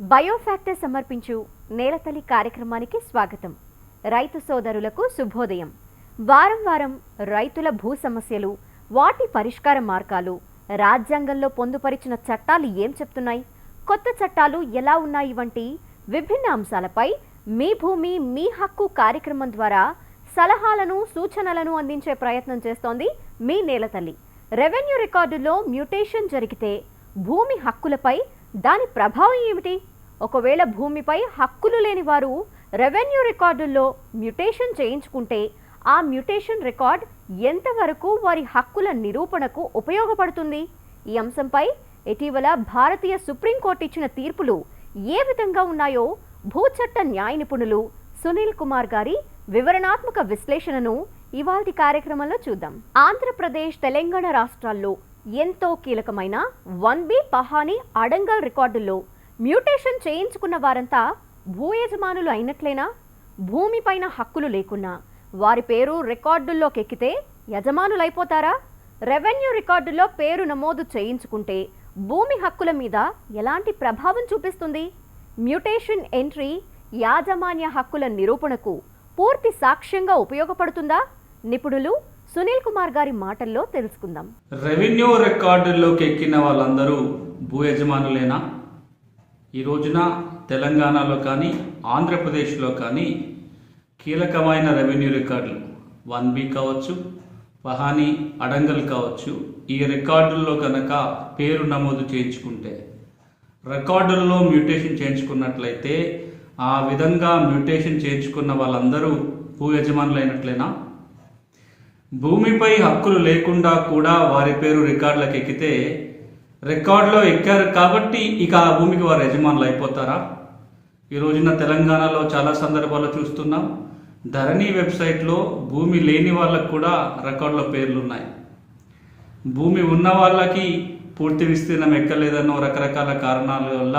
బయోఫ్యాక్టర్ సమర్పించు నేలతల్లి కార్యక్రమానికి స్వాగతం. రైతు సోదరులకు శుభోదయం. వారం వారం రైతుల భూ సమస్యలు వాటి పరిష్కార మార్గాలు రాజ్యాంగంలో పొందుపరిచిన చట్టాలు ఏం చెప్తున్నాయి? కొత్త చట్టాలు ఎలా ఉన్నాయి వంటి విభిన్న అంశాలపై మీ భూమి మీ హక్కు కార్యక్రమం ద్వారా సలహాలను సూచనలను అందించే ప్రయత్నం చేస్తోంది మీ నేలతల్లి. రెవెన్యూ రికార్డులో మ్యూటేషన్ జరిగితే భూమి హక్కులపై దాని ప్రభావం ఏమిటి? ఒకవేళ భూమిపై హక్కులు లేని వారు రెవెన్యూ రికార్డుల్లో మ్యుటేషన్ చేయించుకుంటే ఆ మ్యుటేషన్ రికార్డ్ ఎంతవరకు వారి హక్కుల నిరూపణకు ఉపయోగపడుతుంది? ఈ అంశంపై ఇటీవల భారతీయ సుప్రీంకోర్టు ఇచ్చిన తీర్పులు ఏ విధంగా ఉన్నాయో భూచట్ట న్యాయ నిపుణులు సునీల్ కుమార్ గారి వివరణాత్మక విశ్లేషణను ఇవాల్టి కార్యక్రమంలో చూద్దాం. ఆంధ్రప్రదేశ్ తెలంగాణ రాష్ట్రాల్లో ఎంతో కీలకమైన వన్ బి పహాని అడంగల్ రికార్డుల్లో మ్యూటేషన్ చేయించుకున్న వారంతా భూ యజమానులు అయినట్లేనా? భూమిపైన హక్కులు లేకున్నా. వారి పేరు రికార్డుల్లోకి ఎక్కితే యజమానులైపోతారా? రెవెన్యూ రికార్డుల్లో పేరు నమోదు చేయించుకుంటే భూమి హక్కుల మీద ఎలాంటి ప్రభావం చూపిస్తుంది? మ్యూటేషన్ ఎంట్రీ యాజమాన్య హక్కుల నిరూపణకు పూర్తి సాక్ష్యంగా ఉపయోగపడుతుందా? నిపుణులు సునీల్ కుమార్ గారి మాటల్లో తెలుసుకుందాం. రెవెన్యూ రికార్డుల్లోకి ఎక్కిన వాళ్ళందరూ భూ యజమానులేనా ఈ రోజున తెలంగాణలో కానీ ఆంధ్రప్రదేశ్లో కానీ కీలకమైన రెవెన్యూ రికార్డులు. వన్ బి కావచ్చు పహాని అడంగల్ కావచ్చు ఈ రికార్డుల్లో కనుక పేరు నమోదు చేయించుకుంటే రికార్డుల్లో మ్యూటేషన్ చేయించుకున్నట్లయితే ఆ విధంగా మ్యూటేషన్ చేయించుకున్న వాళ్ళందరూ భూ యజమానులైనట్లేనా భూమిపై హక్కులు లేకుండా కూడా వారి పేరు రికార్డులకు ఎక్కితే రికార్డులో ఎక్కారు కాబట్టి ఇక ఆ భూమికి వారు యజమానులు అయిపోతారా? ఈ రోజున తెలంగాణలో చాలా సందర్భాల్లో చూస్తున్నాం ధరణి వెబ్సైట్లో భూమి లేని వాళ్ళకు కూడా రికార్డులో పేర్లు ఉన్నాయి భూమి ఉన్న వాళ్ళకి పూర్తి విస్తీర్ణం ఎక్కలేదనో రకరకాల కారణాల వల్ల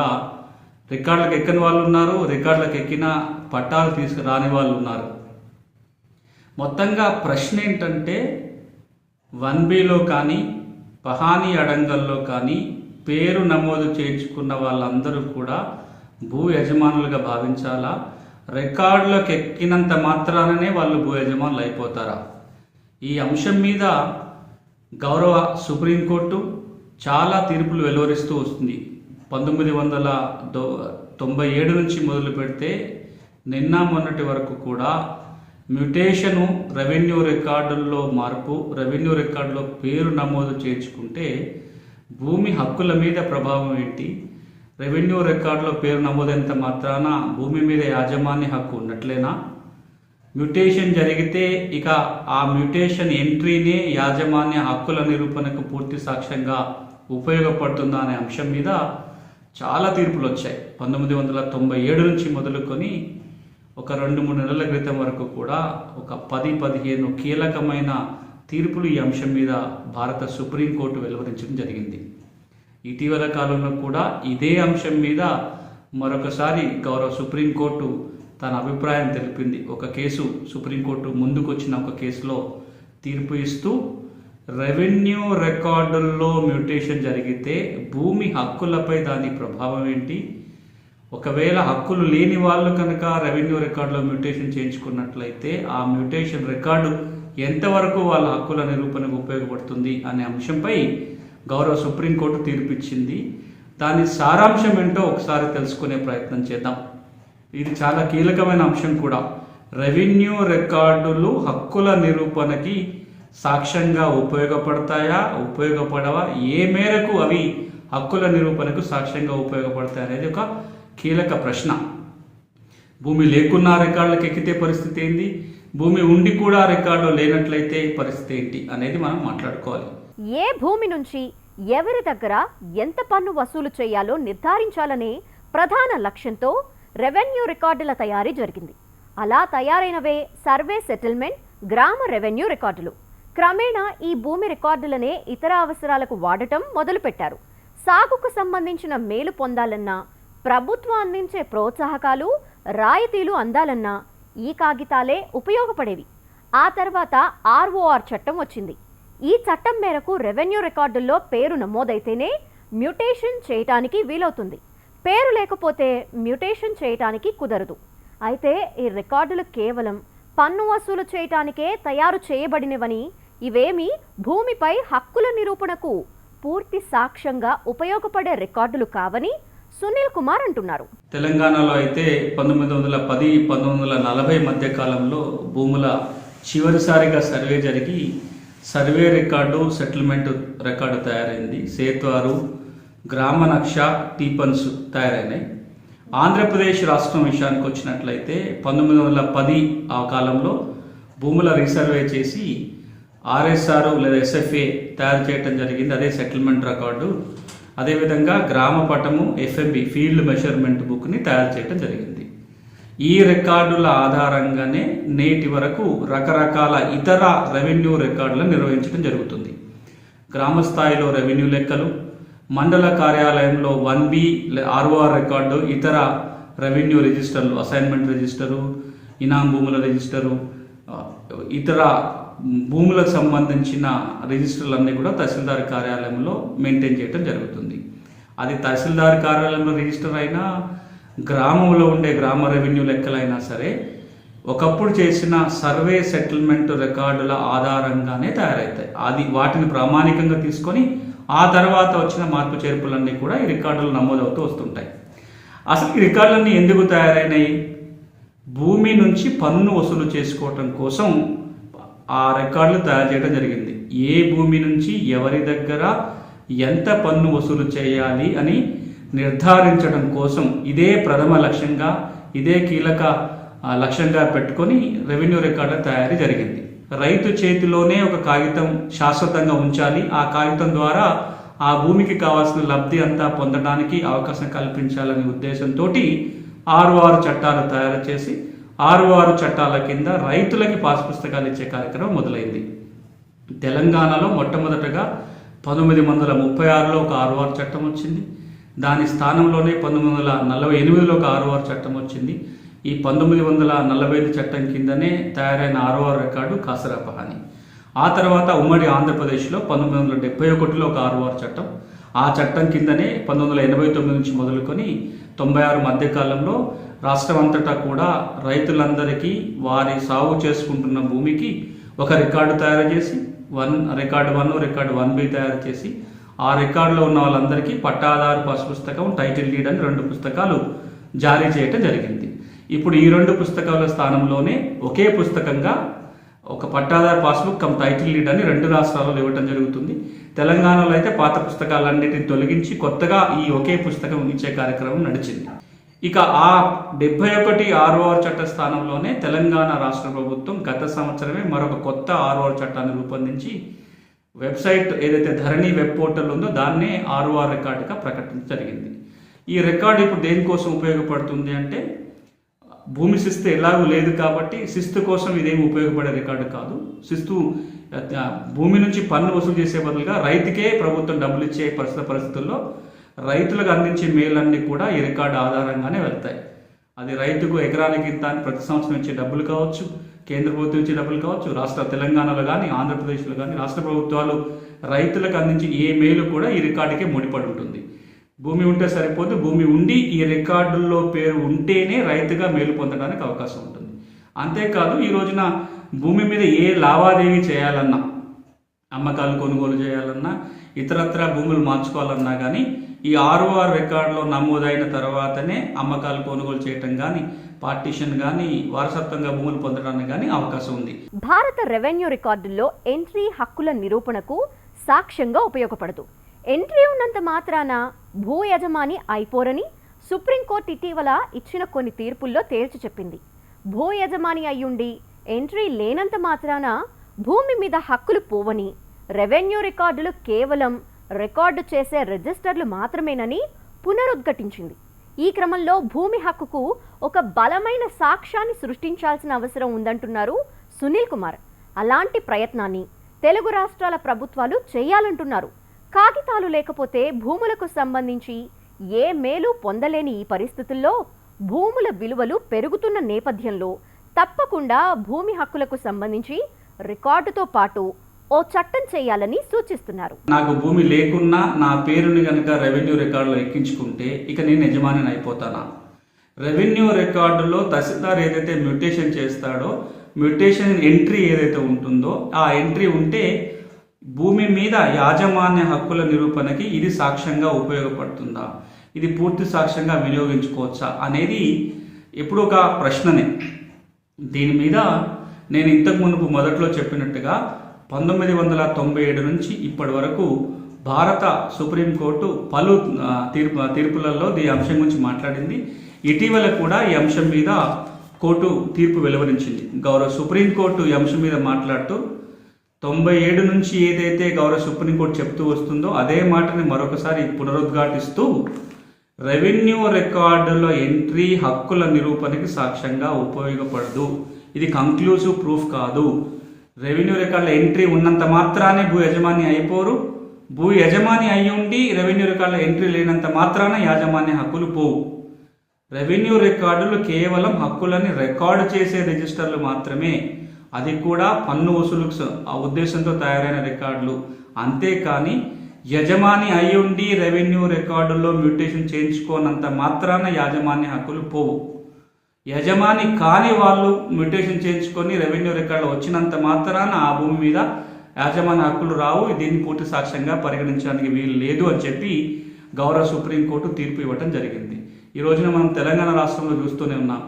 రికార్డులకు ఎక్కని వాళ్ళు ఉన్నారు రికార్డులకు ఎక్కిన పట్టాలు తీసుకురాని వాళ్ళు ఉన్నారు. మొత్తంగా ప్రశ్న ఏంటంటే వన్ బిలో కానీ పహానీ అడంగల్లో కానీ పేరు నమోదు చేయించుకున్న వాళ్ళందరూ కూడా భూ యజమానులుగా భావించాలా? రికార్డులకు ఎక్కినంత మాత్రాననే వాళ్ళు భూ యజమానులు అయిపోతారా? ఈ అంశం మీద గౌరవ సుప్రీంకోర్టు చాలా తీర్పులు వెలువరిస్తూ వస్తుంది. పంతొమ్మిది వందల తొంభై ఏడు నుంచి మొదలు పెడితే నిన్న మొన్నటి వరకు కూడా మ్యుటేషను రెవెన్యూ రికార్డుల్లో మార్పు రెవెన్యూ రికార్డులో పేరు నమోదు చేర్చుకుంటే భూమి హక్కుల మీద ప్రభావం ఏంటి? రెవెన్యూ రికార్డులో పేరు నమోదైనంత మాత్రాన భూమి మీద యాజమాన్య హక్కు ఉన్నట్లేనా? మ్యుటేషన్ జరిగితే ఇక ఆ మ్యుటేషన్ ఎంట్రీనే యాజమాన్య హక్కుల నిరూపణకు పూర్తి సాక్ష్యంగా ఉపయోగపడుతుందా అనే అంశం మీద చాలా తీర్పులు వచ్చాయి పంతొమ్మిది వందల తొంభై ఏడు నుంచి మొదలుకొని ఒక రెండు మూడు నెలల క్రితం వరకు కూడా ఒక పది పదిహేను కీలకమైన తీర్పులు ఈ అంశం మీద భారత సుప్రీంకోర్టు వెలువరించడం జరిగింది. ఇటీవల కాలంలో కూడా ఇదే అంశం మీద మరొకసారి గౌరవ సుప్రీంకోర్టు తన అభిప్రాయం తెలిపింది. ఒక కేసు సుప్రీంకోర్టు ముందుకొచ్చిన ఒక కేసులో తీర్పు ఇస్తూ రెవెన్యూ రికార్డుల్లో మ్యూటేషన్ జరిగితే భూమి హక్కులపై దాని ప్రభావం ఏంటి? ఒకవేళ హక్కులు లేని వాళ్ళు కనుక రెవెన్యూ రికార్డులో మ్యూటేషన్ చేయించుకున్నట్లయితే ఆ మ్యూటేషన్ రికార్డు ఎంతవరకు వాళ్ళ హక్కుల నిరూపణకు ఉపయోగపడుతుంది అనే అంశంపై గౌరవ సుప్రీంకోర్టు తీర్పిచ్చింది. దాని సారాంశం ఏంటో ఒకసారి తెలుసుకునే ప్రయత్నం చేద్దాం. ఇది చాలా కీలకమైన అంశం కూడా. రెవెన్యూ రికార్డులు హక్కుల నిరూపణకి సాక్ష్యంగా ఉపయోగపడతాయా ఉపయోగపడవా ఏ మేరకు అవి హక్కుల నిరూపణకు సాక్ష్యంగా ఉపయోగపడతాయి అనేది ఒక కీలక ప్రశ్న. భూమి లేకున్నా రికార్డులకు ఎక్కితే పరిస్థితి ఏంది? భూమి ఉండి కూడా రికార్డు లేనట్లయితే పరిస్థితి ఏంటి అనేది మనం మాట్లాడుకోవాలి. ఏ భూమి నుంచి ఎవరి దగ్గర ఎంత పన్ను వసూలు చేయాలో నిర్ధారించాలనే ప్రధాన లక్ష్యంతో రెవెన్యూ రికార్డుల తయారీ జరిగింది. అలా తయారైనవే సర్వే సెటిల్మెంట్ గ్రామ రెవెన్యూ రికార్డులు. క్రమేణా ఈ భూమి రికార్డులనే ఇతర అవసరాలకు వాడటం మొదలుపెట్టారు. సాగుకు సంబంధించిన మేలు పొందాలన్నా ప్రభుత్వం అందించే ప్రోత్సాహకాలు రాయితీలు అందాలన్నా ఈ కాగితాలే ఉపయోగపడేవి. ఆ తర్వాత ఆర్ఓఆర్ చట్టం వచ్చింది. ఈ చట్టం మేరకు రెవెన్యూ రికార్డుల్లో పేరు నమోదైతేనే మ్యూటేషన్ చేయటానికి వీలవుతుంది. పేరు లేకపోతే మ్యూటేషన్ చేయటానికి కుదరదు. అయితే ఈ రికార్డులు కేవలం పన్ను వసూలు చేయటానికే తయారు చేయబడినవని ఇవేమి భూమిపై హక్కుల నిరూపణకు పూర్తి సాక్ష్యంగా ఉపయోగపడే రికార్డులు కావని సునీల్ కుమార్ అంటున్నారు. తెలంగాణలో అయితే పంతొమ్మిది వందల పది పంతొమ్మిది వందల నలభై మధ్య కాలంలో భూముల చివరిసారిగా సర్వే జరిగి సర్వే రికార్డు సెటిల్మెంట్ రికార్డు తయారైంది. సేత్వారు గ్రామ నక్ష టీపన్స్ తయారైనాయి. ఆంధ్రప్రదేశ్ రాష్ట్రం విషయానికి వచ్చినట్లయితే పంతొమ్మిది వందల పది ఆ కాలంలో భూముల రీసర్వే చేసి ఆర్ఎస్ఆర్ లేదా ఎస్ఎఫ్ఏ తయారు చేయడం జరిగింది. అదే సెటిల్మెంట్ రికార్డు. అదేవిధంగా గ్రామ పటము ఎఫ్ఎంబి ఫీల్డ్ మెషర్మెంట్ బుక్ని తయారు చేయడం జరిగింది. ఈ రికార్డుల ఆధారంగానే నేటి వరకు రకరకాల ఇతర రెవెన్యూ రికార్డులను నిర్వహించడం జరుగుతుంది. గ్రామ స్థాయిలో రెవెన్యూ లెక్కలు మండల కార్యాలయంలో వన్ బి ఆర్ఓఆర్ రికార్డు ఇతర రెవెన్యూ రిజిస్టర్లు అసైన్మెంట్ రిజిస్టరు ఇనాం భూముల రిజిస్టరు ఇతర భూములకు సంబంధించిన రిజిస్టర్లన్నీ కూడా తహసీల్దార్ కార్యాలయంలో మెయింటైన్ చేయడం జరుగుతుంది. అది తహసీల్దార్ కార్యాలయంలో రిజిస్టర్ అయినా గ్రామంలో ఉండే గ్రామ రెవెన్యూ లెక్కలైనా సరే ఒకప్పుడు చేసిన సర్వే సెటిల్మెంట్ రికార్డుల ఆధారంగానే తయారవుతాయి. అది వాటిని ప్రామాణికంగా తీసుకొని ఆ తర్వాత వచ్చిన మార్పు చేర్పులన్నీ కూడా ఈ రికార్డులు నమోదవుతూ వస్తుంటాయి. అసలు ఈ రికార్డులన్నీ ఎందుకు తయారైనాయి? భూమి నుంచి పన్ను వసూలు చేసుకోవటం కోసం ఆ రికార్డులు తయారు చేయడం జరిగింది. ఏ భూమి నుంచి ఎవరి దగ్గర ఎంత పన్ను వసూలు చేయాలి అని నిర్ధారించడం కోసం ఇదే ప్రథమ లక్ష్యంగా ఇదే కీలక లక్ష్యంగా పెట్టుకొని రెవెన్యూ రికార్డుల తయారీ జరిగింది. రైతు చేతిలోనే ఒక కాగితం శాశ్వతంగా ఉంచాలి. ఆ కాగితం ద్వారా ఆ భూమికి కావాల్సిన లబ్ధి అంతా పొందడానికి అవకాశం కల్పించాలనే ఉద్దేశంతో ఆరు ఆరు చట్టాలు తయారు చేసి ఆరు ఆరు చట్టాల కింద రైతులకి పాస్ పుస్తకాలు ఇచ్చే కార్యక్రమం మొదలైంది. తెలంగాణలో మొట్టమొదటగా పంతొమ్మిది వందల ముప్పై ఆరులో ఒక ఆరువారు చట్టం వచ్చింది. దాని స్థానంలోనే పంతొమ్మిది వందల నలభై ఎనిమిదిలో ఒక ఆరువారు చట్టం వచ్చింది. ఈ పంతొమ్మిది వందల నలభై ఐదు చట్టం కిందనే తయారైన ఆర్ఓఆర్ రికార్డు కాసరాపహాని ఆ తర్వాత ఉమ్మడి ఆంధ్రప్రదేశ్లో పంతొమ్మిది వందల డెబ్బై ఒకటిలో ఒక ఆరువారు చట్టం. ఆ చట్టం కిందనే పంతొమ్మిది వందల ఎనభై తొమ్మిది నుంచి మొదలుకొని తొంభై ఆరు మధ్యకాలంలో రాష్ట్రం అంతటా కూడా రైతులందరికీ వారి సాగు చేసుకుంటున్న భూమికి ఒక రికార్డు తయారు చేసి one record one record one B తయారు చేసి ఆ రికార్డులో ఉన్న వాళ్ళందరికీ పట్టాదారు పాస్ పుస్తకం టైటిల్ డీడ్ అని రెండు పుస్తకాలు జారీ చేయటం జరిగింది. ఇప్పుడు ఈ రెండు పుస్తకాల స్థానంలోనే ఒకే పుస్తకంగా ఒక పట్టాదారు పాస్బుక్ కమ్ టైటిల్ లీడ్ అని రెండు రాష్ట్రాలలో ఇవ్వటం జరుగుతుంది. తెలంగాణలో అయితే పాత పుస్తకాలన్నిటిని తొలగించి కొత్తగా ఈ ఒకే పుస్తకం ఇచ్చే కార్యక్రమం నడిచింది. ఇక ఆ డెబ్బై ఒకటి ఆర్ఓఆర్ చట్ట స్థానంలోనే తెలంగాణ రాష్ట్ర ప్రభుత్వం గత సంవత్సరమే మరొక కొత్త ఆర్ఓఆర్ చట్టాన్ని రూపొందించి వెబ్సైట్ ఏదైతే ధరణి వెబ్ పోర్టల్ ఉందో దాన్నే ఆర్ఓఆర్ రికార్డుగా ప్రకటించడం జరిగింది. ఈ రికార్డు ఇప్పుడు దేనికోసం ఉపయోగపడుతుంది అంటే భూమి శిస్తు ఎలాగూ లేదు కాబట్టి శిస్తు కోసం ఇదేమి ఉపయోగపడే రికార్డు కాదు. శిస్తు భూమి నుంచి పన్ను వసూలు చేసే బదులుగా రైతుకే ప్రభుత్వం డబ్బులు ఇచ్చే పరిస్థితి పరిస్థితుల్లో రైతులకు అందించే మేలన్నీ కూడా ఈ రికార్డు ఆధారంగానే వెళ్తాయి. అది రైతుకు ఎకరానికి ఇంత అని ప్రతి సంవత్సరం ఇచ్చే డబ్బులు కావచ్చు కేంద్ర ప్రభుత్వం ఇచ్చే డబ్బులు కావచ్చు రాష్ట్ర తెలంగాణలో కానీ ఆంధ్రప్రదేశ్లో కానీ రాష్ట్ర ప్రభుత్వాలు రైతులకు అందించే ఏ మేలు కూడా ఈ రికార్డుకే ముడిపడి ఉంటుంది. భూమి ఉంటే సరిపోదు భూమి ఉండి ఈ రికార్డుల్లో పేరు ఉంటేనే రైతుగా మేలు పొందడానికి అవకాశం ఉంటుంది. అంతేకాదు ఈ రోజున భూమి మీద ఏ లావాదేవీ చేయాలన్నా అమ్మకాలు కొనుగోలు చేయాలన్నా ఇతరత్ర భూములు మార్చుకోవాలన్నా కానీ ఈ ఆర్ఓఆర్ రికార్డులో నమోదైన తర్వాతనే అమ్మకాలు కొనుగోలు చేయటం కానీ పార్టీషన్ కానీ వారసత్వంగా భూములు పొందడానికి కానీ అవకాశం ఉంది. భారత రెవెన్యూ రికార్డుల్లో ఎంట్రీ హక్కుల నిరూపణకు సాక్ష్యంగా ఉపయోగపడదు. ఎంట్రీ ఉన్నంత మాత్రాన భూ యజమాని అయిపోరని సుప్రీంకోర్టు ఇటీవల ఇచ్చిన కొన్ని తీర్పుల్లో తేల్చి చెప్పింది. భూ యజమాని అయ్యుండి ఎంట్రీ లేనంత మాత్రాన భూమి మీద హక్కులు పోవని రెవెన్యూ రికార్డులు కేవలం రికార్డు చేసే రిజిస్టర్లు మాత్రమేనని పునరుద్ఘటించింది. ఈ క్రమంలో భూమి హక్కుకు ఒక బలమైన సాక్ష్యాన్ని సృష్టించాల్సిన అవసరం ఉందంటున్నారు సునీల్ కుమార్. అలాంటి ప్రయత్నాన్ని తెలుగు రాష్ట్రాల ప్రభుత్వాలు చేయాలంటున్నారు. కాగితాలు లేకపోతే భూములకు సంబంధించి ఏ మేలు పొందలేని ఈ పరిస్థితుల్లో భూముల విలువలు పెరుగుతున్న నేపథ్యంలో తప్పకుండా భూమి హక్కులకు సంబంధించి రికార్డుతో పాటు ఓ చట్టం చేయాలని సూచిస్తున్నారు. నాకు భూమి లేకున్నా నా పేరుని కనుక రెవెన్యూ రికార్డులో ఎక్కించుకుంటే ఇక నేను యజమాని అయిపోతానా? రెవెన్యూ రికార్డులో తహసీల్దార్ ఏదైతే మ్యూటేషన్ చేస్తాడో మ్యూటేషన్ ఎంట్రీ ఏదైతే ఉంటుందో ఆ ఎంట్రీ ఉంటే భూమి మీద యాజమాన్య హక్కుల నిరూపణకి ఇది సాక్ష్యంగా ఉపయోగపడుతుందా? ఇది పూర్తి సాక్ష్యంగా వినియోగించుకోవచ్చా అనేది ఎప్పుడు ఒక ప్రశ్ననే. దీని మీద నేను ఇంతకు మునుపు మొదట్లో చెప్పినట్టుగా పంతొమ్మిది వందల తొంభై ఏడు నుంచి ఇప్పటి వరకు భారత సుప్రీంకోర్టు పలు తీర్పు తీర్పులలో ఈ అంశం గురించి మాట్లాడింది. ఇటీవల కూడా ఈ అంశం మీద కోర్టు తీర్పు వెలువరించింది. గౌరవ సుప్రీంకోర్టు ఈ అంశం మీద మాట్లాడుతూ తొంభై ఏడు నుంచి ఏదైతే గౌరవ సుప్రీంకోర్టు చెప్తూ వస్తుందో అదే మాటని మరొకసారి పునరుద్ఘాటిస్తూ రెవెన్యూ రికార్డులో ఎంట్రీ హక్కుల నిరూపణకి సాక్ష్యంగా ఉపయోగపడదు. ఇది కంక్లూజివ్ ప్రూఫ్ కాదు. రెవెన్యూ రికార్డుల ఎంట్రీ ఉన్నంత మాత్రానే భూ యజమాని అయిపోరు. భూ యజమాని అయి ఉండి రెవెన్యూ రికార్డుల ఎంట్రీ లేనంత మాత్రాన యాజమాన్య హక్కులు పోవు. రెవెన్యూ రికార్డులు కేవలం హక్కులని రికార్డు చేసే రిజిస్టర్లు మాత్రమే. అది కూడా పన్ను వసూలు ఆ ఉద్దేశంతో తయారైన రికార్డులు. అంతేకాని యజమాని అయి ఉండి రెవెన్యూ రికార్డుల్లో మ్యూటేషన్ చేయించుకోనంత మాత్రాన యాజమాన్య హక్కులు పోవు. యజమాని కాని వాళ్ళు మ్యూటేషన్ చేయించుకొని రెవెన్యూ రికార్డులు వచ్చినంత మాత్రాన ఆ భూమి మీద యాజమాన్య హక్కులు రావు. దీన్ని పూర్తి సాక్ష్యంగా పరిగణించడానికి వీలు లేదు అని చెప్పి గౌరవ సుప్రీంకోర్టు తీర్పు ఇవ్వటం జరిగింది. ఈ రోజున మనం తెలంగాణ రాష్ట్రంలో చూస్తూనే ఉన్నాం.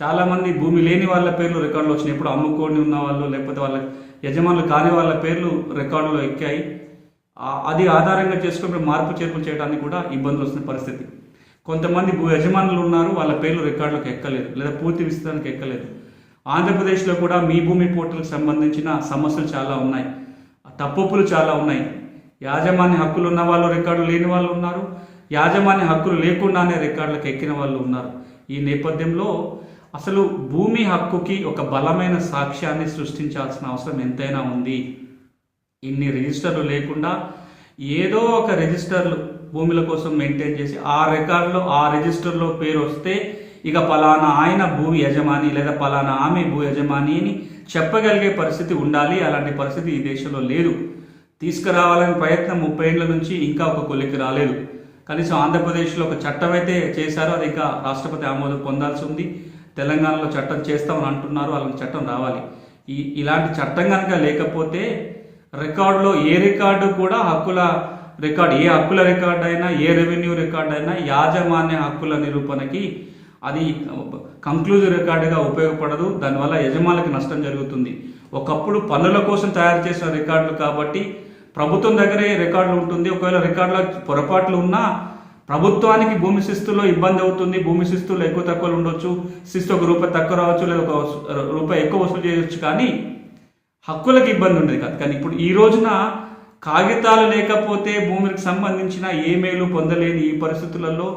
చాలామంది భూమి లేని వాళ్ళ పేర్లు రికార్డులు వచ్చినాయి. ఇప్పుడు అమ్ముకోని ఉన్న వాళ్ళు లేకపోతే వాళ్ళ యజమానులు కాని వాళ్ళ పేర్లు రికార్డులో ఎక్కాయి. అది ఆధారంగా చేసుకుని మార్పు చేర్పులు చేయడానికి కూడా ఇబ్బందులు వస్తున్న పరిస్థితి. కొంతమంది భూ యజమానులు ఉన్నారు వాళ్ళ పేర్లు రికార్డులకు ఎక్కలేదు లేదా పూర్తి విస్తరణకు ఎక్కలేదు. ఆంధ్రప్రదేశ్లో కూడా మీ భూమి పోర్టల్కి సంబంధించిన సమస్యలు చాలా ఉన్నాయి తప్పులు చాలా ఉన్నాయి. యాజమాన్య హక్కులు ఉన్న వాళ్ళు రికార్డు లేని వాళ్ళు ఉన్నారు యాజమాన్య హక్కులు లేకుండానే రికార్డులకు ఎక్కిన వాళ్ళు ఉన్నారు. ఈ నేపథ్యంలో అసలు భూమి హక్కుకి ఒక బలమైన సాక్ష్యాన్ని సృష్టించాల్సిన అవసరం ఎంతైనా ఉంది. ఇన్ని రిజిస్టర్లు లేకుండా ఏదో ఒక రిజిస్టర్లు భూముల కోసం మెయింటైన్ చేసి ఆ రికార్డులో ఆ రిజిస్టర్లో పేరు వస్తే ఇక పలానా ఆయన భూ యజమాని లేదా పలానా ఆమె భూ యజమాని అని చెప్పగలిగే పరిస్థితి ఉండాలి. అలాంటి పరిస్థితి ఈ దేశంలో లేదు. తీసుకురావాలనే ప్రయత్నం ముప్పై ఏళ్ళ నుంచి ఇంకా ఒక కొలికి రాలేదు. కనీసం ఆంధ్రప్రదేశ్లో ఒక చట్టం అయితే చేశారో. అది ఇంకా రాష్ట్రపతి ఆమోదం పొందాల్సి ఉంది. తెలంగాణలో చట్టం చేస్తామని అంటున్నారు. అలాంటి చట్టం రావాలి. ఈ ఇలాంటి చట్టం కనుక లేకపోతే రికార్డులో ఏ రికార్డు కూడా హక్కుల రికార్డు ఏ హక్కుల రికార్డు అయినా ఏ రెవెన్యూ రికార్డ్ అయినా యాజమాన్య హక్కుల నిరూపణకి అది కంక్లూజివ్ రికార్డుగా ఉపయోగపడదు. దానివల్ల యజమానులకు నష్టం జరుగుతుంది. ఒకప్పుడు పన్నుల కోసం తయారు చేసిన రికార్డులు కాబట్టి ప్రభుత్వం దగ్గరే రికార్డులు ఉంటుంది. ఒకవేళ రికార్డులో పొరపాట్లు ఉన్నా ప్రభుత్వానికి భూమి శిస్తులో ఇబ్బంది అవుతుంది. భూమి శిస్తులు ఎక్కువ తక్కువలు ఉండొచ్చు. శిస్తు ఒక రూపాయి తక్కువ రావచ్చు లేదా ఒక రూపాయి ఎక్కువ వసూలు చేయొచ్చు. కానీ హక్కులకు ఇబ్బంది ఉండేది కాదు. కానీ ఇప్పుడు ఈ రోజున కాగితాలు లేకపోతే భూమికి సంబంధించిన ఏ మేలు పొందలేని ఈ పరిస్థితులలో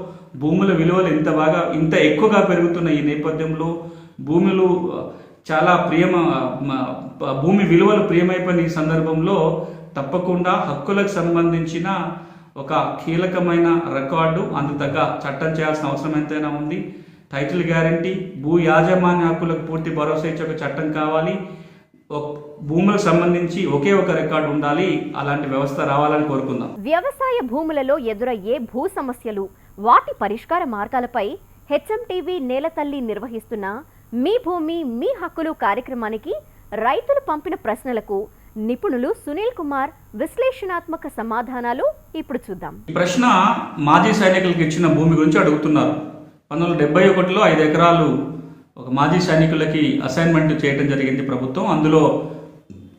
భూముల విలువలు ఇంత బాగా ఇంత ఎక్కువగా పెరుగుతున్న ఈ నేపథ్యంలో భూములు చాలా ప్రియమ భూమి విలువలు ప్రియమైపోయిన ఈ సందర్భంలో తప్పకుండా హక్కులకు సంబంధించిన ఒక కీలకమైన రికార్డు అందుతగ్గ చట్టం చేయాల్సిన అవసరం ఎంతైనా ఉంది. టైటిల్ గ్యారంటీ భూ యాజమాన్య హక్కులకు పూర్తి భరోసా ఇచ్చే ఒక చట్టం కావాలి. భూములకు సంబంధించి ఒకే ఒక రికార్డు ఉండాలి అలాంటి వ్యవస్థ రావాలని కోరుకుందాం. వ్యవసాయ భూములలో ఎదురయ్యే భూ సమస్యలు వాటి పరిష్కార మార్గాలపై హెచ్ఎంటీవీ నేలతల్లి నిర్వహిస్తున్న మీ భూమి మీ హక్కులు కార్యక్రమానికి రైతులు పంపిన ప్రశ్నలకు నిపుణులు సునీల్ కుమార్ విశ్లేషణాత్మక సమాధానాలు ఇప్పుడు చూద్దాం. ఈ ప్రశ్న మాజీ సైనికులకు ఇచ్చిన భూమి గురించి అడుగుతున్నారు. పంతొమ్మిది వందల డెబ్బై ఒకటిలో ఐదు ఎకరాలు ఒక మాజీ సైనికులకి అసైన్మెంట్ చేయడం జరిగింది ప్రభుత్వం. అందులో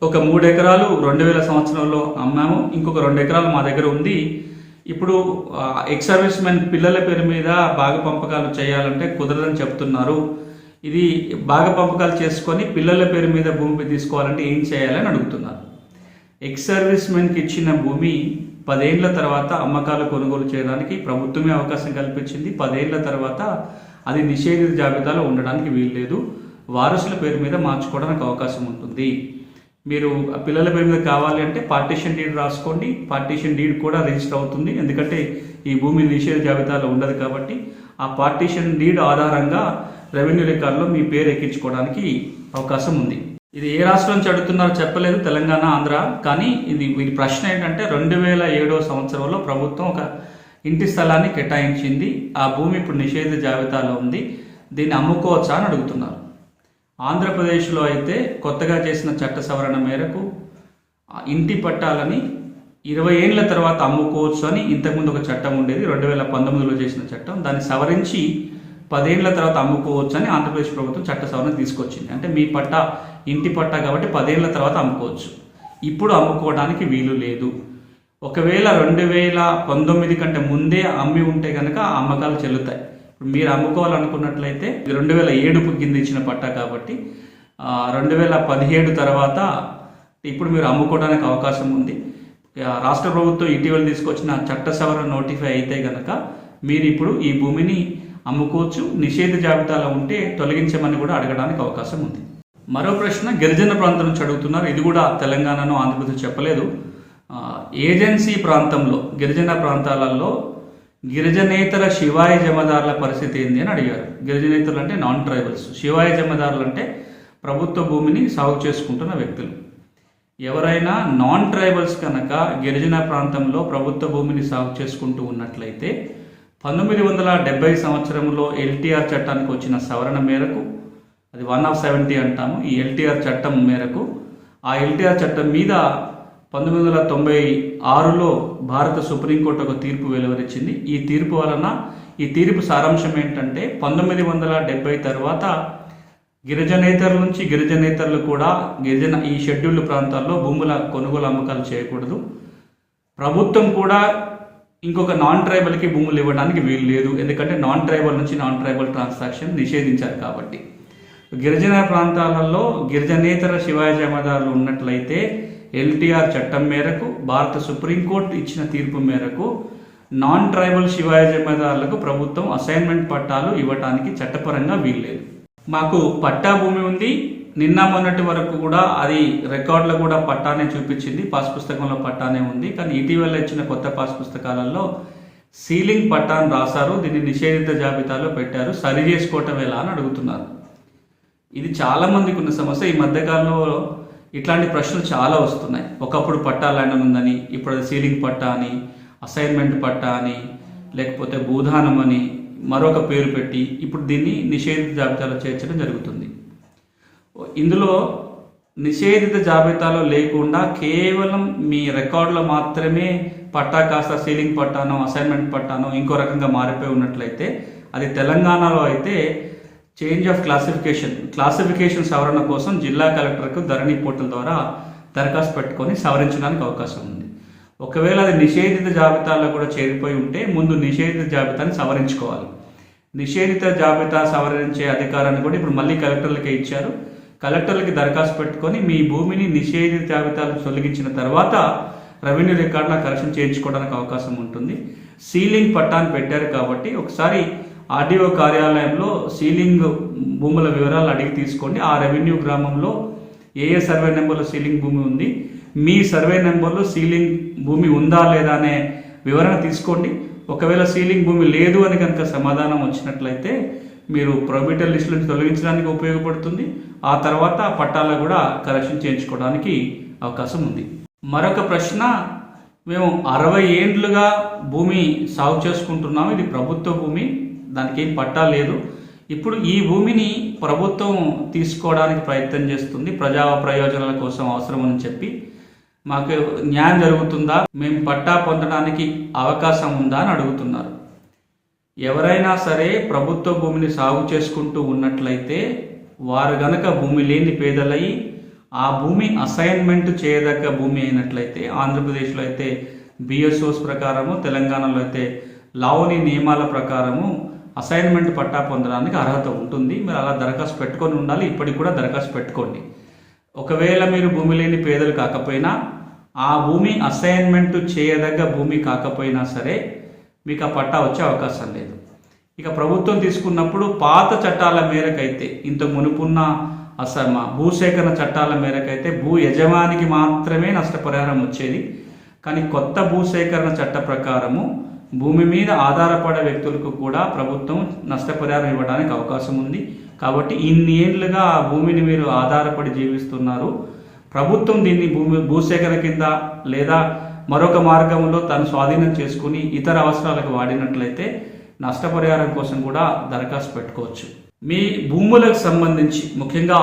ఒక మూడు ఎకరాలు రెండు వేల సంవత్సరంలో అమ్మాము. ఇంకొక రెండు ఎకరాలు మా దగ్గర ఉంది. ఇప్పుడు ఎక్స్ సర్వీస్ మెన్ పిల్లల పేరు మీద భాగ పంపకాలు చేయాలంటే కుదరదని చెప్తున్నారు. ఇది భాగ పంపకాలు చేసుకొని పిల్లల పేరు మీద భూమి తీసుకోవాలంటే ఏం చేయాలని అడుగుతున్నారు. ఎక్స్ సర్వీస్ మెన్కి ఇచ్చిన భూమి పదేళ్ళ తర్వాత అమ్మకాలు కొనుగోలు చేయడానికి ప్రభుత్వమే అవకాశం కల్పించింది. పదేళ్ళ తర్వాత అది నిషేధిత జాబితాలో ఉండడానికి వీల్లేదు. వారసుల పేరు మీద మార్చుకోవడానికి అవకాశం ఉంటుంది. మీరు పిల్లల పేరు మీద కావాలి అంటే పార్టీషన్ డీడ్ రాసుకోండి. పార్టీషన్ డీడ్ కూడా రిజిస్టర్ అవుతుంది. ఎందుకంటే ఈ భూమి నిషేధ జాబితాలో ఉండదు కాబట్టి ఆ పార్టీషన్ డీడ్ ఆధారంగా రెవెన్యూ రికార్డులో మీ పేరు ఎక్కించుకోవడానికి అవకాశం ఉంది. ఇది ఏ రాష్ట్రం నుంచి అడుగుతున్నారో చెప్పలేదు తెలంగాణ ఆంధ్ర. కానీ ఇది వీరి ప్రశ్న ఏంటంటే రెండు వేల ఏడో సంవత్సరంలో ప్రభుత్వం ఒక ఇంటి స్థలాన్ని కేటాయించింది. ఆ భూమి ఇప్పుడు నిషేధ జాబితాలో ఉంది. దీన్ని అమ్ముకోవచ్చా అని అడుగుతున్నారు. ఆంధ్రప్రదేశ్లో అయితే కొత్తగా చేసిన చట్ట సవరణ మేరకు ఇంటి పట్టాలని ఇరవై ఏళ్ళ తర్వాత అమ్ముకోవచ్చు అని ఇంతకుముందు ఒక చట్టం ఉండేది. రెండు వేల పంతొమ్మిదిలో చేసిన చట్టం. దాన్ని సవరించి పదేళ్ళ తర్వాత అమ్ముకోవచ్చు అని ఆంధ్రప్రదేశ్ ప్రభుత్వం చట్ట సవరణ తీసుకొచ్చింది. అంటే మీ పట్టా ఇంటి పట్టా కాబట్టి పదేళ్ళ తర్వాత అమ్ముకోవచ్చు. ఇప్పుడు అమ్ముకోవడానికి వీలు లేదు. ఒకవేళ రెండు వేల పంతొమ్మిది కంటే ముందే అమ్మి ఉంటే కనుక అమ్మకాలు చెల్లుతాయి. ఇప్పుడు మీరు అమ్ముకోవాలనుకున్నట్లయితే రెండు వేల ఏడుపు కింద ఇచ్చిన పట్టా కాబట్టి రెండు వేల పదిహేడు తర్వాత ఇప్పుడు మీరు అమ్ముకోవడానికి అవకాశం ఉంది. రాష్ట్ర ప్రభుత్వం ఇటీవల తీసుకొచ్చిన చట్ట సవరణ నోటిఫై అయితే కనుక మీరు ఇప్పుడు ఈ భూమిని అమ్ముకోవచ్చు. నిషేధ జాబితాలో ఉంటే తొలగించమని కూడా అడగడానికి అవకాశం ఉంది. మరో ప్రశ్న గిరిజన ప్రాంతం నుంచి అడుగుతున్నారు. ఇది కూడా తెలంగాణను ఆంధ్రప్రదేశ్ చెప్పలేదు. ఏజెన్సీ ప్రాంతంలో గిరిజన ప్రాంతాలలో గిరిజనేతర శివాయ జమదారుల పరిస్థితి ఏంది అని అడిగారు. గిరిజనేతరులు అంటే నాన్ ట్రైబల్స్ శివాయ జమదారులు అంటే ప్రభుత్వ భూమిని సాగు చేసుకుంటున్న వ్యక్తులు. ఎవరైనా నాన్ ట్రైబల్స్ కనుక గిరిజన ప్రాంతంలో ప్రభుత్వ భూమిని సాగు చేసుకుంటూ ఉన్నట్లయితే పంతొమ్మిది వందల డెబ్బై సంవత్సరంలో ఎల్టీఆర్ చట్టానికి వచ్చిన సవరణ మేరకు అది వన్ ఆఫ్ సెవెంటీ అంటాము ఈ ఎల్టీఆర్ చట్టం మేరకు ఆ ఎల్టీఆర్ చట్టం మీద పంతొమ్మిది వందల తొంభై ఆరులో భారత సుప్రీంకోర్టు ఒక తీర్పు వెలువరించింది. ఈ తీర్పు వలన ఈ తీర్పు సారాంశం ఏంటంటే పంతొమ్మిది వందల డెబ్బై తర్వాత గిరిజనేతరుల నుంచి గిరిజనేతరులు కూడా గిరిజన ఈ షెడ్యూల్డ్ ప్రాంతాల్లో భూముల కొనుగోలు అమ్మకాలు చేయకూడదు. ప్రభుత్వం కూడా ఇంకొక నాన్ ట్రైబల్కి భూములు ఇవ్వడానికి వీలు లేదు. ఎందుకంటే నాన్ ట్రైబల్ నుంచి నాన్ ట్రైబల్ ట్రాన్సాక్షన్ నిషేధించారు కాబట్టి. గిరిజన ప్రాంతాలలో గిరిజనేతర శివాయ జమాదారులు ఉన్నట్లయితే ఎల్టీఆర్ చట్టం మేరకు భారత సుప్రీంకోర్టు ఇచ్చిన తీర్పు మేరకు నాన్ ట్రైబల్ శివాయ జమీదారులకు ప్రభుత్వం అసైన్మెంట్ పట్టాలు ఇవ్వటానికి చట్టపరంగా వీల్లేదు. మాకు పట్టా భూమి ఉంది. నిన్న మొన్నటి వరకు కూడా అది రికార్డులో కూడా పట్టానే చూపించింది. పాస్ పుస్తకంలో పట్టానే ఉంది. కానీ ఇటీవల ఇచ్చిన కొత్త పాస్ పుస్తకాలలో సీలింగ్ పట్టాను రాశారు. దీన్ని నిషేధిత జాబితాలో పెట్టారు. సరి చేసుకోవటం ఎలా అని అడుగుతున్నారు. ఇది చాలామందికి ఉన్న సమస్య. ఈ మధ్యకాలంలో ఇట్లాంటి ప్రశ్నలు చాలా వస్తున్నాయి. ఒకప్పుడు పట్టా ల్యాండ్ ఉందని ఇప్పుడు అది సీలింగ్ పట్టా అని అసైన్మెంట్ పట్టా అని లేకపోతే భూదానం అని మరొక పేరు పెట్టి ఇప్పుడు దీన్ని నిషేధిత జాబితాలో చేర్చడం జరుగుతుంది. ఇందులో నిషేధిత జాబితాలో లేకుండా కేవలం మీ రికార్డులో మాత్రమే పట్టా కాస్త సీలింగ్ పట్టానో అసైన్మెంట్ పట్టానో ఇంకో రకంగా మారిపోయి ఉన్నట్లయితే అది తెలంగాణలో అయితే చేంజ్ ఆఫ్ క్లాసిఫికేషన్ క్లాసిఫికేషన్ సవరణ కోసం జిల్లా కలెక్టర్కు ధరణి పోర్టల్ ద్వారా దరఖాస్తు పెట్టుకొని సవరించడానికి అవకాశం ఉంది. ఒకవేళ అది నిషేధిత జాబితాలో కూడా చేరిపోయి ఉంటే ముందు నిషేధిత జాబితాని సవరించుకోవాలి. నిషేధిత జాబితా సవరించే అధికారాన్ని కూడా ఇప్పుడు మళ్ళీ కలెక్టర్లకే ఇచ్చారు. కలెక్టర్లకి దరఖాస్తు పెట్టుకొని మీ భూమిని నిషేధిత జాబితాలు తొలగించిన తర్వాత రెవెన్యూ రికార్డుల కరెక్షన్ చేయించుకోవడానికి అవకాశం ఉంటుంది. సీలింగ్ పట్టాన్ని పెట్టారు కాబట్టి ఒకసారి ఆర్డీఓ కార్యాలయంలో సీలింగ్ భూముల వివరాలు అడిగి తీసుకోండి. ఆ రెవెన్యూ గ్రామంలో ఏ ఏ సర్వే నెంబర్లో సీలింగ్ భూమి ఉంది? మీ సర్వే నెంబర్లో సీలింగ్ భూమి ఉందా లేదా అనే వివరణ తీసుకోండి. ఒకవేళ సీలింగ్ భూమి లేదు అని కనుక సమాధానం వచ్చినట్లయితే మీరు ప్రొబిటర్ లిస్ట్ నుంచి తొలగించడానికి ఉపయోగపడుతుంది. ఆ తర్వాత పట్టాలు కూడా కరెక్షన్ చేయించుకోవడానికి అవకాశం ఉంది. మరొక ప్రశ్న మేము అరవై ఏండ్లుగా భూమి సాగు చేసుకుంటున్నాము. ఇది ప్రభుత్వ భూమి. దానికి ఏం పట్టా లేదు. ఇప్పుడు ఈ భూమిని ప్రభుత్వం తీసుకోవడానికి ప్రయత్నం చేస్తుంది. ప్రజా ప్రయోజనాల కోసం అవసరం అని చెప్పి మాకు న్యాయం జరుగుతుందా? మేము పట్టా పొందడానికి అవకాశం ఉందా అని అడుగుతున్నారు. ఎవరైనా సరే ప్రభుత్వ భూమిని సాగు చేసుకుంటూ ఉన్నట్లయితే వారు గనక భూమి లేని పేదలై ఆ భూమి అసైన్మెంట్ చేయదగ్గ భూమి అయినట్లయితే ఆంధ్రప్రదేశ్లో అయితే బిఎస్ఓస్ ప్రకారము తెలంగాణలో అయితే లావణి నియమాల ప్రకారము అసైన్మెంట్ పట్టా పొందడానికి అర్హత ఉంటుంది. మీరు అలా దరఖాస్తు పెట్టుకొని ఉండాలి. ఇప్పటికి కూడా దరఖాస్తు పెట్టుకోండి. ఒకవేళ మీరు భూమి లేని పేదలు కాకపోయినా ఆ భూమి అసైన్మెంట్ చేయదగ్గ భూమి కాకపోయినా సరే మీకు ఆ పట్టా వచ్చే అవకాశం లేదు. ఇక ప్రభుత్వం తీసుకున్నప్పుడు పాత చట్టాల మేరకైతే ఇంత మునుపున్న అసమ భూసేకరణ చట్టాల మేరకైతే భూ యజమానికి మాత్రమే నష్టపరిహారం వచ్చేది. కానీ కొత్త భూసేకరణ చట్ట ప్రకారము భూమి మీద ఆధారపడే వ్యక్తులకు కూడా ప్రభుత్వం నష్టపరిహారం ఇవ్వడానికి అవకాశం ఉంది. కాబట్టి ఇన్ని ఏళ్ళుగా ఆ భూమిని మీరు ఆధారపడి జీవిస్తున్నారు. ప్రభుత్వం దీన్ని భూమి భూసేకరణ కింద లేదా మరొక మార్గంలో తను స్వాధీనం చేసుకుని ఇతర అవసరాలకు వాడినట్లయితే నష్టపరిహారం కోసం కూడా దరఖాస్తు పెట్టుకోవచ్చు. మీ భూములకు సంబంధించి ముఖ్యంగా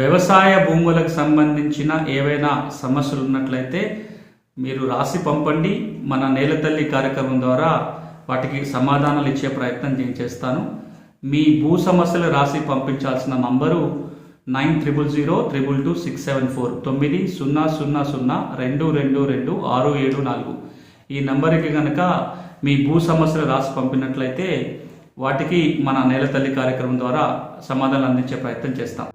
వ్యవసాయ భూములకు సంబంధించిన ఏవైనా సమస్యలు ఉన్నట్లయితే మీరు రాసి పంపండి. మన నేలతల్లి కార్యక్రమం ద్వారా వాటికి సమాధానాలు ఇచ్చే ప్రయత్నం నేను చేస్తాను. మీ భూ సమస్యలు రాసి పంపించాల్సిన number nine triple zero triple two six seven four తొమ్మిది సున్నా సున్నా సున్నా రెండు రెండు రెండు ఆరు ఏడు నాలుగు. ఈ నంబర్కి కనుక మీ భూ సమస్యలు రాసి పంపినట్లయితే వాటికి మన నేలతల్లి కార్యక్రమం ద్వారా సమాధానం అందించే ప్రయత్నం చేస్తాం.